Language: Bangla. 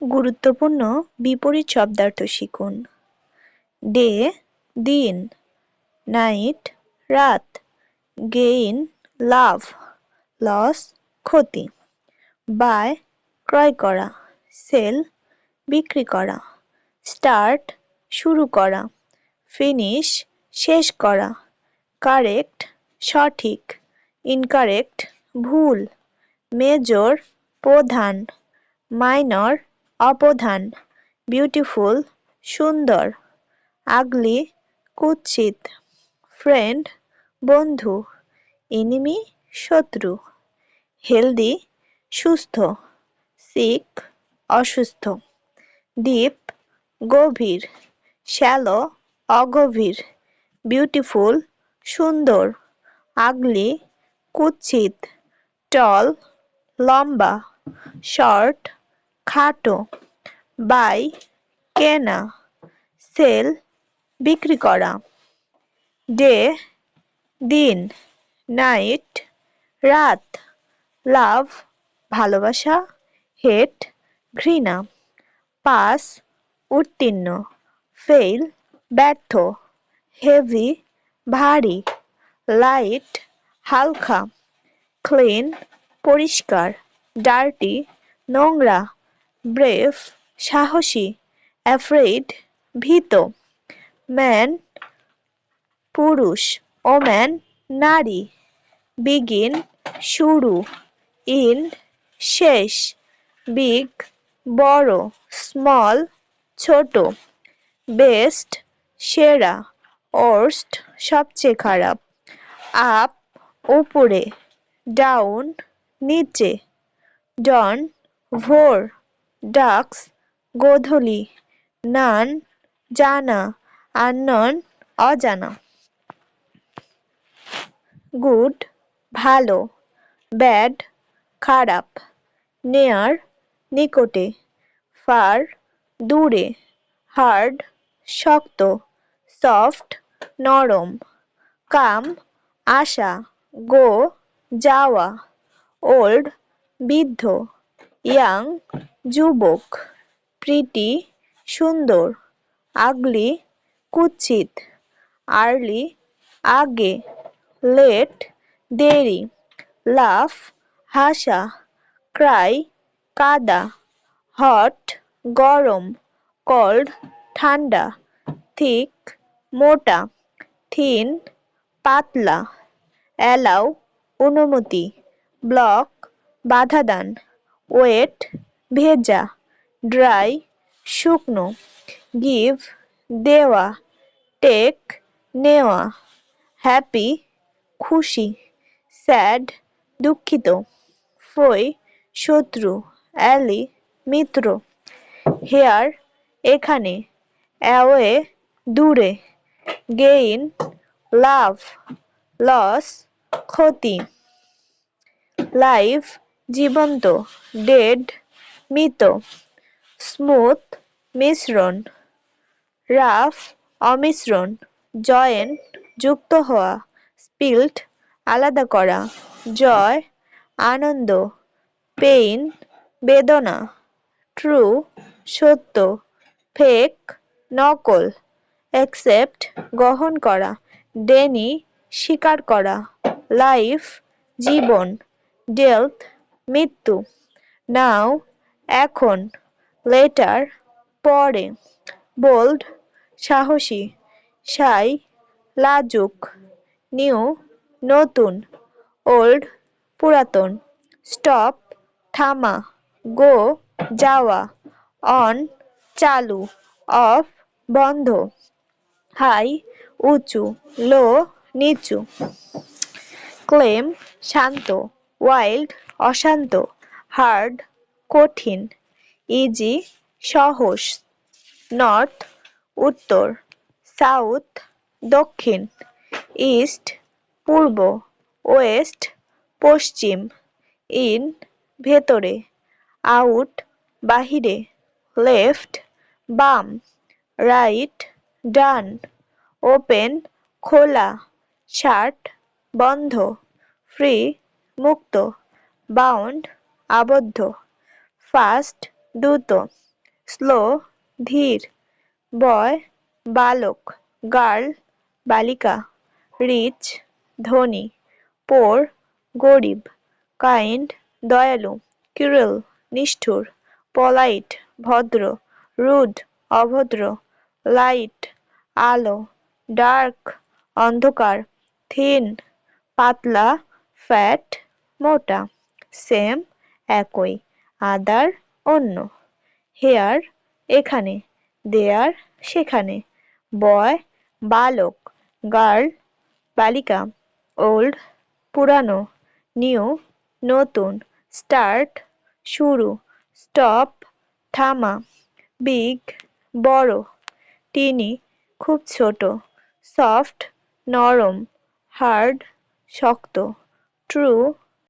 গুরুত্বপূর্ণ বিপরীত শব্দার্থ শিখুন। ডে, দিন, নাইট, রাত, গেইন, লাভ, লস, ক্ষতি, বাই, ক্রয় করা, সেল, বিক্রি করা, স্টার্ট, শুরু করা, ফিনিশ, শেষ করা, কারেক্ট, সঠিক, ইনকারেক্ট, ভুল, মেজর, প্রধান, মাইনর অপ্রধান বিউটিফুল সুন্দর আগলি কুৎসিত ফ্রেন্ড বন্ধু এনিমি শত্রু হেলদি সুস্থ সিক অসুস্থ ডিপ গভীর শ্যালো অগভীর বিউটিফুল সুন্দর আগলি কুৎসিত টল লম্বা শর্ট খাটো, বাই, কেনা, সেল, বিক্রি করা। ডে, দিন, নাইট, রাত, লাভ, ভালোবাসা, হেট, ঘৃণা, পাস, উত্তীর্ণ ফেল ব্যর্থ, হেভি, ভারী, লাইট হালকা ক্লিন, পরিষ্কার, ডার্টি, নোংরা। ব্রেভ, সাহসী অ্যাফ্রেড ভীত, ম্যান, পুরুষ, ওম্যান, নারী, বিগিন, শুরু, ইন, শেষ, বিগ, বড়, স্মল, ছোট, বেস্ট, সেরা, ওর্স্ট, সবচেয়ে খারাপ, আপ, উপরে, ডাউন, নিচে, ডন, ভোর ডাক্স, গোধূলি, নান, জানা আননন অজানা। গুড, ভালো, ব্যাড, খারাপ, নেয়ার, নিকটে, ফার, দূরে, হার্ড, শক্ত, সফট, নরম, কাম আসা গো, যাওয়া, ওল্ড, বৃদ্ধ, ইয়াং যুবক প্রিটি সুন্দর, আগলি, কুৎসিত, আর্লি, আগে, লেট, দেরি, লাফ, হাসা, ক্রাই, কাদা, হট, গরম, কোল্ড, ঠান্ডা, থিক, মোটা, থিন, পাতলা অ্যালাউ অনুমতি, ব্লক, বাধাদান, ওয়েট ভেজা, ড্রাই, শুকনো, গিভ, দেওয়া, টেক, নেওয়া, হ্যাপি, খুশি, স্যাড, দুঃখিত, ফই, শত্রু, অ্যালি, মিত্র, হেয়ার, এখানে, অ্যাওয়ে, দূরে, গেইন, লাভ, লস, ক্ষতি লাইভ জীবন্ত, ডেড মৃত, স্মুথ, মিশ্রণ, রাফ, অমিশ্রণ, জয়েন্ট, যুক্ত হওয়া, স্পিল্ট, আলাদা করা, জয়, আনন্দ, পেইন, বেদনা, ট্রু, সত্য, ফেক, নকল, অ্যাকসেপ্ট, গ্রহণ করা, ডেনি, স্বীকার করা, লাইফ, জীবন, ডেলথ, মৃত্যু, নাও এখন লেটার পরে বোল্ড সাহসী সাই লাজুক নিউ নতুন ওল্ড পুরাতন স্টপ থামা গো যাওয়া অন চালু অফ বন্ধ হাই উঁচু লো নিচু ক্লেম শান্ত ওয়াইল্ড অশান্ত হার্ড কঠিন। ইজি, সহজ। নর্থ, উত্তর। সাউথ, দক্ষিণ। ইস্ট, পূর্ব। ওয়েস্ট, পশ্চিম। ইন, ভেতরে। আউট, বাহিরে। লেফট, বাম। রাইট, ডান। ওপেন, খোলা। শার্ট, বন্ধ। ফ্রি, মুক্ত। বাউন্ড, আবদ্ধ। ফাস্ট, দ্রুত, স্লো, ধীর, বয়, বালক, গার্ল, বালিকা, রিচ, ধনী, পোর, গরিব, কাইন্ড, দয়ালু, কিউরেল, নিষ্ঠুর, পলাইট, ভদ্র, রুড, অভদ্র, লাইট, আলো, ডার্ক, অন্ধকার, থিন, পাতলা, ফ্যাট, মোটা, সেম, একই। আদার অন্য। হেয়ার এখানে, দেয়ার সেখানে। বয়, বালক, গার্ল, বালিকা, ওল্ড, পুরানো, নিউ, নতুন, স্টার্ট, শুরু, স্টপ, থামা, বিগ, বড়, টিনি, খুব ছোট, সফট, নরম, হার্ড, শক্ত, ট্রু